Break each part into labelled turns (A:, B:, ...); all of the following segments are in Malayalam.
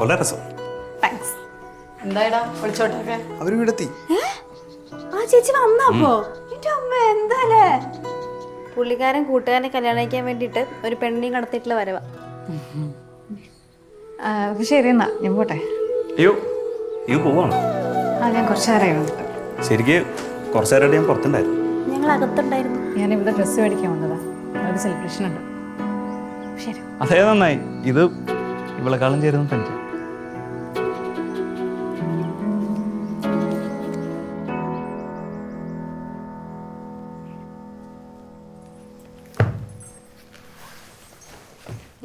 A: വളരെ രസം.
B: താങ്ക്സ് എന്തായടാ? വിളിച്ചോട്ടൊക്കെ
C: അവർ വീടെത്തി
B: ആ ചേച്ചി വന്നപ്പോ എന്റെ അമ്മ എന്താലേ?
D: പുള്ളിക്കാരൻ കൂട്ടുകാരനെ കല്യാണം കഴിക്കാൻ വേണ്ടിയിട്ട് ഒരു പെണ്ണിനെയും കടത്തിയിട്ടുള്ള വരവാ.
B: ശരി എന്നാ. ഞാൻ പോട്ടെ.
A: അയ്യോ അയ്യോ പോവാണോ?
B: ആ ഞാൻ കുറച്ച് നേരമായി വന്നിട്ട്
A: ശരിക്ക് കുറച്ച് നേരമായിട്ട് ഞാൻ പുറത്തുണ്ടായിരുന്നു.
D: ഞങ്ങൾ അകത്തുണ്ടായിരുന്നു
B: ഞാൻ ഇവിടെ ഡ്രസ്സ് മേടിക്കാൻ വന്നതാ. ഒരു സെലിബ്രേഷൻ ഉണ്ട്. ശരി.
A: അതേ നന്നായി. ഇത് ഇവളെക്കാളും ചേരുന്ന തനിക്ക്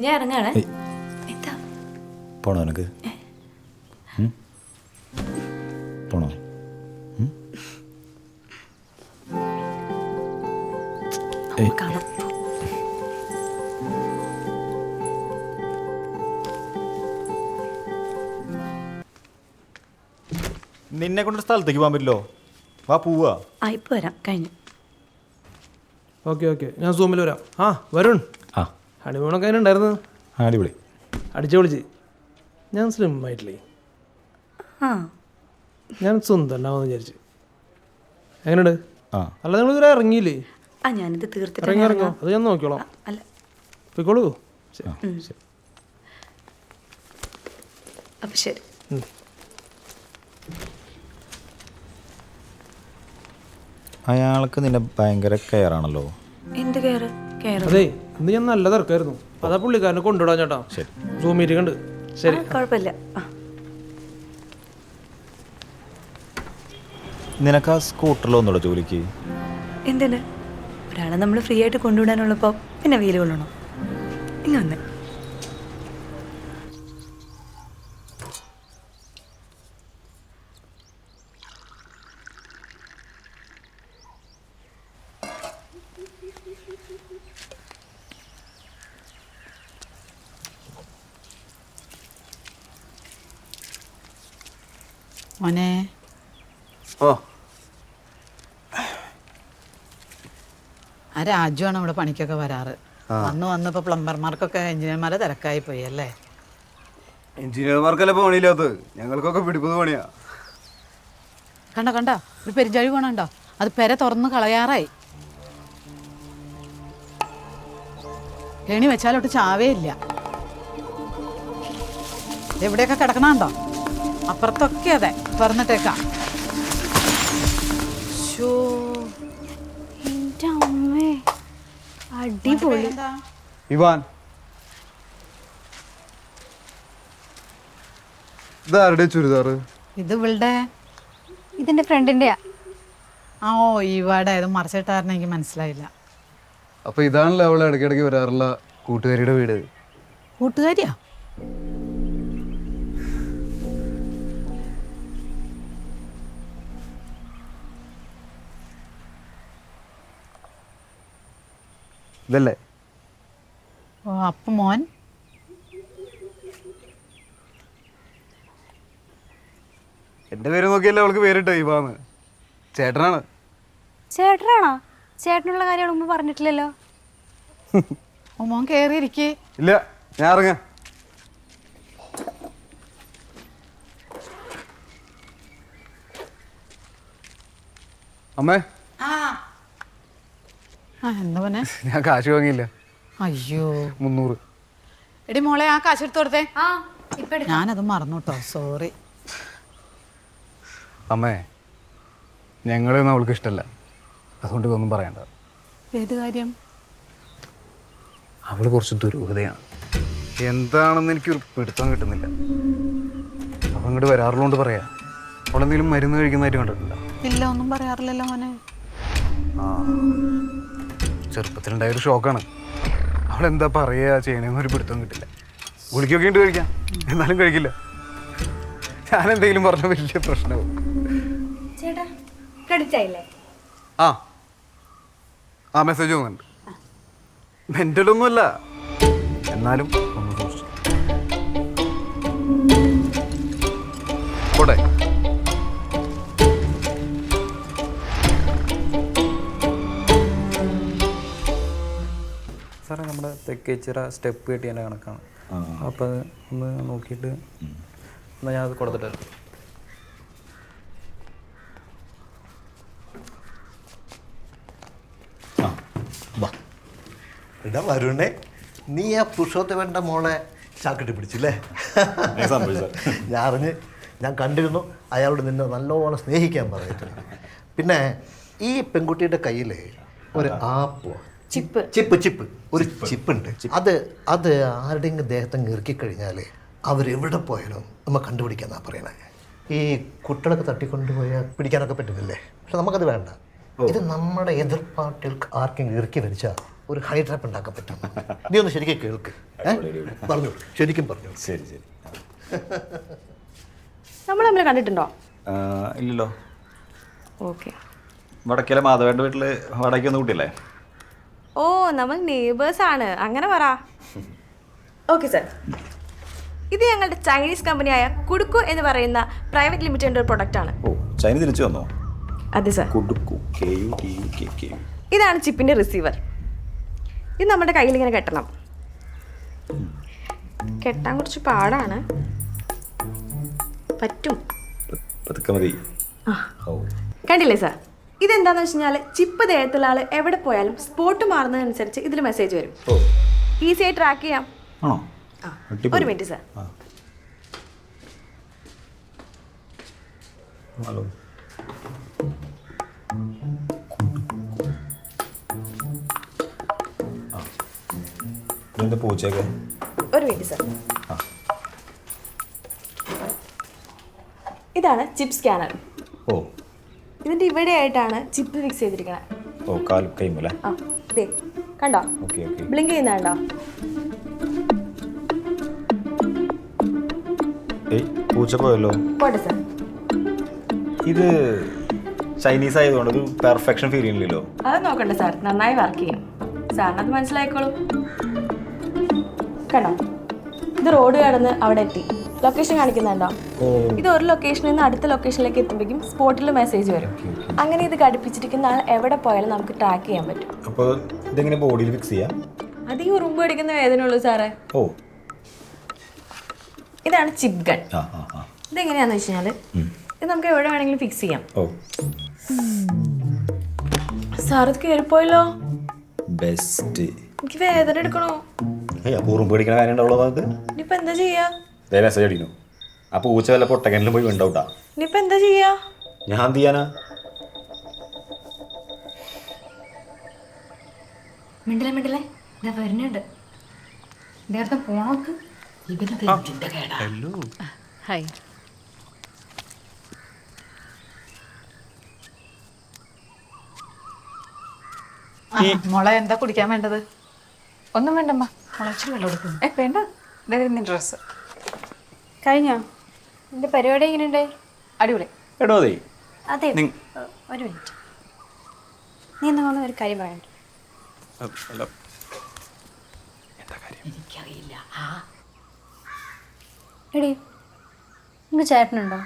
D: ഞാൻ ഇറങ്ങാണ്.
E: പോണോ ഉം? പോണോ? ഉം? ഏയ്, നിന്നെ കൊണ്ട് സ്ഥലത്തേക്ക് പോകാൻ പറ്റില്ലോ? വാ പോവാ.
D: ആ ഇപ്പൊ വരാം. കഴിഞ്ഞു.
F: Okay okay. ഞാൻ സൂമിൽ വരാം. ആ വരുൺ. ഹണിമൂണൊക്കെ അതിന് ഉണ്ടായിരുന്നു?
E: അടിപൊളി.
F: അടിച്ചു വിളിച്ച് ഞാൻ സ്ലിം ആയിട്ടില്ലേ?
D: ആ.
F: ഞാൻ സ്വന്തം വിചാരിച്ച്. എങ്ങനെയുണ്ട്?
E: ആ.
F: അല്ല നിങ്ങൾ ഇതുവരെ ഇറങ്ങിയില്ലേ?
D: ആ ഞാനിത് തീർത്തിട്ട്
F: ഇറങ്ങി ഇറങ്ങോ. അത് ഞാൻ നോക്കിക്കോളാം.
D: അല്ല.
F: പോയിക്കോളൂ. ശരി.
D: അപ്പൊ ശരി.
E: അയാൾക്ക് നിന്നെ ഭയങ്കര കെയറാണല്ലോ.
D: എന്ത് കെയർ കെയർ
F: അതെ. ഇന്ന് ഞാൻ നല്ല തിരക്കായിരുന്നു. അതാ പുള്ളിക്കാരനെ കൊണ്ടുവിടാൻ ചേട്ടാ.
E: ശരി.
F: സൂം മീറ്റിംഗ് ഉണ്ട്. ശരി.
D: കുഴപ്പമില്ല.
E: നിനക്ക് ആ സ്കൂട്ടറിലൊന്നുള്ളൂ ജോലിക്ക്?
D: എന്തിന്? ഒരാളെ നമ്മൾ ഫ്രീ ആയിട്ട് കൊണ്ടുവിടാനുള്ളപ്പോൾ പിന്നെ വെയിൽ കൊള്ളണം? ഇങ്ങനെ വന്നേ.
G: മോനെ.
C: ഓ.
G: ആ രാജുവാണ് ഇവിടെ പണിക്കൊക്കെ വരാറ്. വന്ന് വന്നപ്പോൾ പ്ലംബർമാർക്കൊക്കെ എഞ്ചിനീയർമാരെ തിരക്കായി പോയി അല്ലേ?
C: എഞ്ചിനീയർമാർക്കല്ലേ പണിയില്ലാത്തത്? ഞങ്ങൾക്കൊക്കെ പിടിപ്പത് പണിയാ.
G: കണ്ട കണ്ട? ഒരു പെരിഞ്ചാഴി പോണുണ്ടോ? അത് പെര തുറന്ന് കളയാറായി. ഏണി വെച്ചാലോട്ട് ചാവേ ഇല്ല എവിടെയൊക്കെ കിടക്കണുണ്ടോ? അപ്പുറത്തൊക്കെ അതെ. തുറന്നിട്ടേക്കാം.
D: അമ്മേ. അടിപൊളി?
C: ഇവാൻ. ഇതാരുടെ ചുരിദാറ്?
G: ഇത് ഇവളുടെ?
D: ഇതിന്റെ ഫ്രണ്ടിന്റെയാ.
G: ആ ഓ ഈവാടെ ഇത് മറച്ചിട്ടായിരുന്നു എനിക്ക് മനസ്സിലായില്ല.
C: അപ്പൊ ഇതാണല്ലോ അവൾ ഇടയ്ക്കിടയ്ക്ക് വരാറുള്ള കൂട്ടുകാരിയുടെ വീട്?
G: കൂട്ടുകാരിയാ?
C: ഇതല്ലേ?
G: ഓ അപ്പൊ മോൻ.
C: എന്റെ പേര് നോക്കിയല്ലേ അവൾക്ക് പേരിട്ടോ ഇവാന്ന് ചേട്ടനാണ്.
D: ചേട്ടനാണോ? ചേട്ടനുള്ള കാര്യം മുമ്പ് പറഞ്ഞിട്ടില്ലല്ലോ.
G: ഓ മോൻ കയറിയിരിക്കേ
C: ഇല്ല ഞാൻ ഇറങ്ങ. അമ്മേ.
G: എന്താ മോനെ?
C: ഞാൻ കാശ് വാങ്ങിയില്ല.
G: അയ്യോ.
C: മുന്നൂറ്.
G: എടി മോളെ ആ കാശ് എടുത്ത് കൊടുത്തേ.
D: ആ ഇപ്പൊ
G: ഞാനത് മറന്നു കേട്ടോ സോറി
C: അമ്മേ ഞങ്ങളെയൊന്നും അവൾക്ക് ഇഷ്ടമല്ല അതുകൊണ്ട് ഇതൊന്നും പറയണ്ട.
G: ഏത് കാര്യം?
C: അവൾ കുറച്ച് ദുരൂഹതയാണ്. എന്താണെന്ന് എനിക്ക് ഒരു പിടുത്തം കിട്ടുന്നില്ല. അവൾ ഇങ്ങോട്ട് വരാറുള്ളതുകൊണ്ട് പറയാ. അവളെന്തെങ്കിലും മരുന്ന് കഴിക്കുന്നതായിട്ട് കണ്ടിട്ടില്ല
G: ഇല്ല ഒന്നും പറയാറില്ലല്ലോ മോനെ.
C: ആ. ചെറുപ്പത്തിലുണ്ടായൊരു ഷോക്കാണ്. അവൾ എന്താ പറയുക ചെയ്യണമെന്ന് ഒരു പിടുത്തം കിട്ടില്ല. ഗുളിക്കൊക്കെ ഉണ്ട് കഴിക്കാം. എന്നാലും കഴിക്കില്ല. ഞാൻ എന്തെങ്കിലും പറഞ്ഞ വലിയ പ്രശ്നവും. ആ. ആ മെസ്സേജ് വന്നിട്ടുണ്ട്. മെന്റലൊന്നുമല്ല എന്നാലും ഒന്ന് സൂക്ഷിച്ചു. പോട്ടെ.
H: സാറേ നമ്മുടെ തെക്കേച്ചിറ സ്റ്റെപ്പ് കെട്ടിയതിന്റെ കണക്കാണ്. അപ്പം അത് ഒന്ന് നോക്കിയിട്ട്
A: എന്നാൽ ഞാൻ അത് കൊടുത്തിട്ട് വരാം.
H: എടാ വരുണേ? നീ ആ പുരുഷോത്തമന്റെ മോളെ ചാക്കിട്ട് പിടിച്ചില്ലേ.
E: ഞാൻ
H: അറിഞ്ഞ് ഞാൻ കണ്ടിരുന്നു. അയാളോട് നിന്നെ നല്ലോണം സ്നേഹിക്കാൻ പറയട്ടെ പിന്നെ ഈ പെൺകുട്ടിയുടെ കയ്യിൽ ഒരു ആപ്പ്
B: ചിപ്പ്.
H: Chip chip. ഒരു ചിപ്പ്. ഉണ്ട് അത് അത് ആരുടെയെങ്കിലും ദേഹത്തെ ഇറക്കിക്കഴിഞ്ഞാൽ അവരെവിടെ പോയാലും നമ്മൾ കണ്ടുപിടിക്കാന്നാ പറയണേ. ഈ കുട്ടികളൊക്കെ തട്ടിക്കൊണ്ടുപോയാൽ പിടിക്കാനൊക്കെ പറ്റുന്നില്ലേ പക്ഷെ നമുക്കത് വേണ്ട. ഇത് നമ്മുടെ എതിർപ്പാട്ടിൽ ആർക്കെങ്കിലും ഇറക്കി വലിച്ചാൽ ഒരു ഹൈ ട്രാപ്പ് ഉണ്ടാക്കാൻ പറ്റും. നീ ഒന്ന് ശരിക്കും കേൾക്ക്? പറഞ്ഞു ശരിക്കും പറഞ്ഞു
E: ശരി ശരി.
B: നമ്മൾ തമ്മിൽ കണ്ടിട്ടുണ്ടോ?
E: ഇല്ലല്ലോ.
B: ഓക്കെ.
E: വടക്കിലെ മാധവേണ്ട വീട്ടിൽ വാടകയ്ക്ക് ഒന്ന് കൂട്ടിയല്ലേ?
B: ഓ നമ്മൾ നെയ്ബേഴ്സ് ആണ്. അങ്ങനെ പറ. ഓക്കെ സർ ഇത് ഞങ്ങളുടെ ചൈനീസ് കമ്പനിയായ കുടുക്കു എന്ന് പറയുന്ന പ്രൈവറ്റ് ലിമിറ്റഡ് ഒരു പ്രൊഡക്റ്റ് ആണ്.
E: ഓ ചൈന തിരിച്ചു വന്നോ?
B: അതെ sir
E: കുടുക്കു K U T U K K U
B: ഇതാണ് ചിപ്പിന്റെ റിസീവർ ഇത് നമ്മുടെ കയ്യിൽ ഇങ്ങനെ കെട്ടണം. കെട്ടാൻ കുറച്ച് പാടാണ്. പറ്റും.
E: പതുക്കെ മതി.
B: കണ്ടില്ലേ സാർ ഇതെന്താന്ന് വെച്ച് കഴിഞ്ഞാൽ ചിപ്പ് ദേഹത്തുള്ള ആൾ എവിടെ പോയാലും സ്പോട്ട് മാറുന്നതനുസരിച്ച് ഇതിൽ മെസ്സേജ് വരും. ഈസി ആയി ട്രാക്ക് ചെയ്യാം.
E: ആണോ?
B: ആ
E: അടിപൊളി.
B: ഒരു മിനിറ്റ് സാർ
E: ഹലോ. പൂച്ചയൊക്കെ?
B: ഒരു മിനിറ്റ് സാർ
E: ആ.
B: ഇതാണ് ചിപ്പ് സ്കാനർ
E: ഓ.
B: ഇതിന്റെ ഇവിടെ ആയിട്ടാണ് ചിപ്പ് ഫിക്സ് ചെയ്തിരിക്കുന്നത്
E: ഓ കാൽ കൈമല
B: ആ ദേ കണ്ടോ?
E: Okay okay.
B: ബ്ലിങ്ക് ചെയ്യുന്ന കണ്ടോ
E: ഏയ് പൂച്ച പോയല്ലോ.
B: പോട്ടെ സർ
E: ഇത് ചൈനീസ് ആയതുകൊണ്ട് ഒരു പെർഫെക്ഷൻ ഫീൽ ചെയ്യുന്നില്ലല്ലോ.
B: അത് നോക്കണ്ട സാർ നന്നായി വർക്ക് ചെയ്യും. സാറിന് അത് മനസ്സിലായിക്കോളും. കണ്ടോ? ഇത് റോഡ് കടന്ന് അവിടെ എത്തി. ലൊക്കേഷൻ കാണിക്കുന്നുണ്ടോ? ഇത് ഒരു ലൊക്കേഷനിൽ നിന്ന് അടുത്ത ലൊക്കേഷനിലേക്ക് എത്തുമ്പോഴേക്കും സ്പോട്ടിൽ മെസ്സേജ് വരും. അങ്ങനെ ഇത് ഘടിപ്പിച്ചിരിക്കുന്ന ആൾ എവിടെ പോയാലും നമുക്ക് ട്രാക്ക് ചെയ്യാൻ പറ്റും.
E: അപ്പോൾ ഇതെങ്ങനെ ബോഡിയിൽ ഫിക്സ് ചെയ്യാം?
B: അത് ഈ ഉറുമ്പ് അടിക്കുന്ന വേദന ഉള്ളൂ സാറേ.
E: ഓ.
B: ഇതാണ് ചിപ്പ് ഗൺ ഇതെങ്ങനെയാന്ന് വെച്ച് കഴിഞ്ഞാൽ ഇത് നമുക്ക് എവിടെ വേണമെങ്കിലും ഫിക്സ് ചെയ്യാം.
E: ഓ.
B: സാർ ഇത് കയറിപ്പോയല്ലോ
E: ബെസ്റ്റ്
B: എനിക്ക് വേദന എടുക്കണോ.
E: ഉറുമ്പ് പിടിക്കണ കാര്യം ഉണ്ടാവുള്ളൂ അത്
B: ഇനിയിപ്പോ എന്താ ചെയ്യാ?
E: ദേ മെസ്സേജ് അടിക്കുന്നു. അപ്പോൾ പൂച്ച വല്ല പൊട്ടക്കനിലും പോയി വീണ്ടൗട്ടാ
B: ഇനിയിപ്പോ എന്താ ചെയ്യാ?
E: ഞാൻ എന്ത് ചെയ്യാനാ?
D: മിണ്ടില്ല മിണ്ടില്ലേ? ഇതാ വരുന്നുണ്ട്. നേരത്തെ പോണോക്ക്
G: ഹായ് ആ, മോളെ എന്താ കുടിക്കാൻ വേണ്ടത്?
B: ഒന്നും വേണ്ടമ്മ. മുളച്ചു വെള്ളം കൊടുക്കും
G: ഏ വേണ്ട. ഇതായിരുന്നു ഡ്രസ്സ്
B: കഴിഞ്ഞോ? എന്റെ പരിപാടി എങ്ങനെയുണ്ട്?
G: അടിപൊളി.
E: എടോ അതെ.
B: അതെ ഒരു മിനിറ്റ്. നീ എന്നാ ഒരു കാര്യം പറയണ്ട
I: എടി നിങ്ങൾക്ക് ചേട്ടനുണ്ടോ?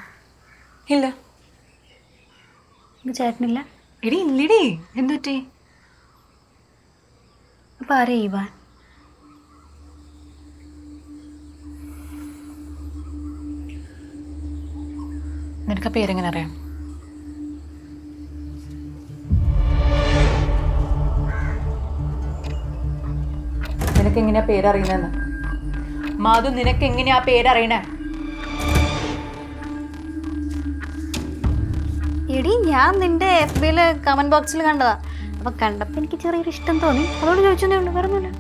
B: ഇല്ല.
I: നിങ്ങൾക്ക് ചേട്ടനില്ല?
G: എടി ഇല്ലടി. എന്തുറ്റി
I: അപ്പൊ ആരെയാ ഇവാൻ
G: നിനക്ക് പേരെങ്ങനെ അറിയാം? നിനക്ക് എങ്ങനെയാ പേരറിയുന്നതെന്ന്? മാധു നിനക്ക് എങ്ങനെയാ പേരറിയണേ?
I: എടി ഞാൻ നിന്റെ എഫ് ബിയിൽ കമന്റ് ബോക്സിൽ കണ്ടതാ. അപ്പൊ കണ്ടപ്പോ എനിക്ക് ചെറിയൊരു ഇഷ്ടം തോന്നി. അതോട് ചോദിച്ചു ഉള്ളൂ വേറെ ഒന്നുമില്ല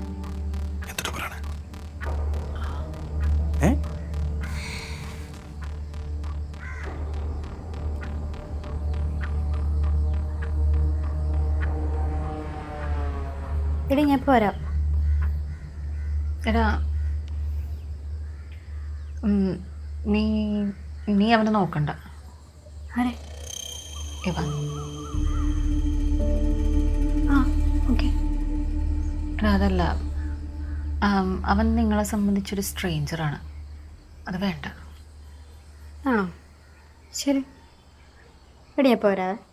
I: എടി ഞാൻ വരാം.
G: എടാ നീ നീ അവനെ നോക്കണ്ട.
I: ആരെ?
G: ഇവ
I: ആ ഓക്കെ.
G: എടാ അതല്ല. അവൻ നിങ്ങളെ സംബന്ധിച്ചൊരു സ്ട്രേഞ്ചറാണ്. അത് വേണ്ട.
I: ആണോ? ശരി. എടി ഞാൻ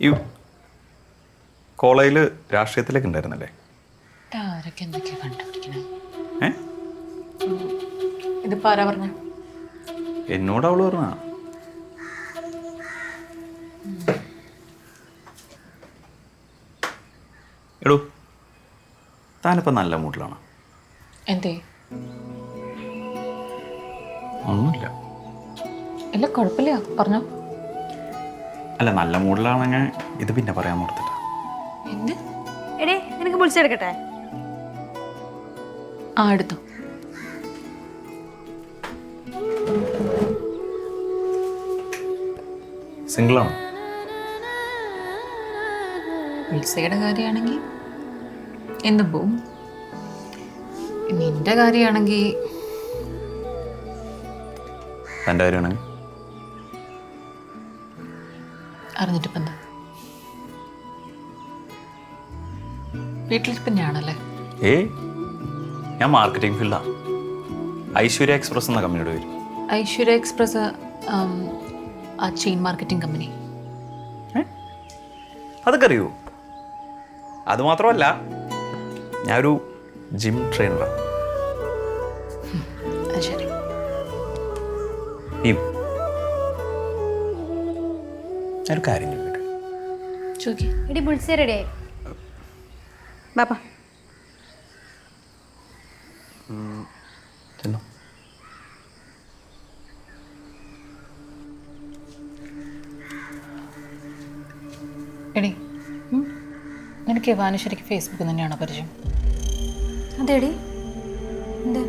A: യു
E: കോളേജിൽ രാഷ്ട്രീയത്തിലേക്ക് ഉണ്ടായിരുന്നല്ലേ?
J: ആരൊക്കെ എന്തൊക്കെയാ കണ്ടുപിടിക്കണേ?
E: ഏ?
J: ഇതിപ്പോ ആരാ പറഞ്ഞ.
E: എന്നോട് അവൾ പറഞ്ഞ. എടോ താനിപ്പോ നല്ല മൂഡിലാണ്
J: എന്തേ?
E: ഒന്നുമില്ല.
J: ഇല്ല കുഴപ്പമില്ല. പറഞ്ഞോ.
E: അല്ല നല്ല മൂഡിലാണെങ്കിൽ ഇത് പിന്നെ പറയാൻ
J: എന്ത്
I: എടേ നിനക്ക് വിളിച്ചെടുക്കട്ടെ
J: ആ എടുത്തോ.
E: സിംഗിളാണ്?
J: വിൽസയുടെ കാര്യമാണെങ്കിൽ എന്ന് പോവും. നിന്റെ കാര്യമാണെങ്കിൽ
E: തന്റെ കാര്യമാണെങ്കിൽ?
J: അറിഞ്ഞിട്ടിപ്പം എന്താ വീട്ടിലിരിപ്പം ഞാനല്ലേ
E: ഏയ് ഞാൻ മാർക്കറ്റിംഗ് ഫീൽഡാണ് ഐശ്വര്യ എക്സ്പ്രസ് എന്ന കമ്പനിയുടെ പേര്.
J: ഐശ്വര്യ എക്സ്പ്രസ് ആ ചെയിൻ മാർക്കറ്റിംഗ് കമ്പനി.
E: അതൊക്കെ അറിയൂ? അത് മാത്രമല്ല ഞാനൊരു ജിം ട്രെയിനറാണ്
J: ശരി.
E: നീ ഞാനൊരു കാര്യം ചോദിക്കട്ടെ?
K: എടി ബുൾസേ റെഡിയായി
I: ബാപ്പാ
E: ചെന്നോ.
J: എടി നിനക്ക് വാനുശ്വരിക്ക് ഫേസ്ബുക്കിൽ തന്നെയാണോ പരിചയം?
K: അതെടി. എന്ത്?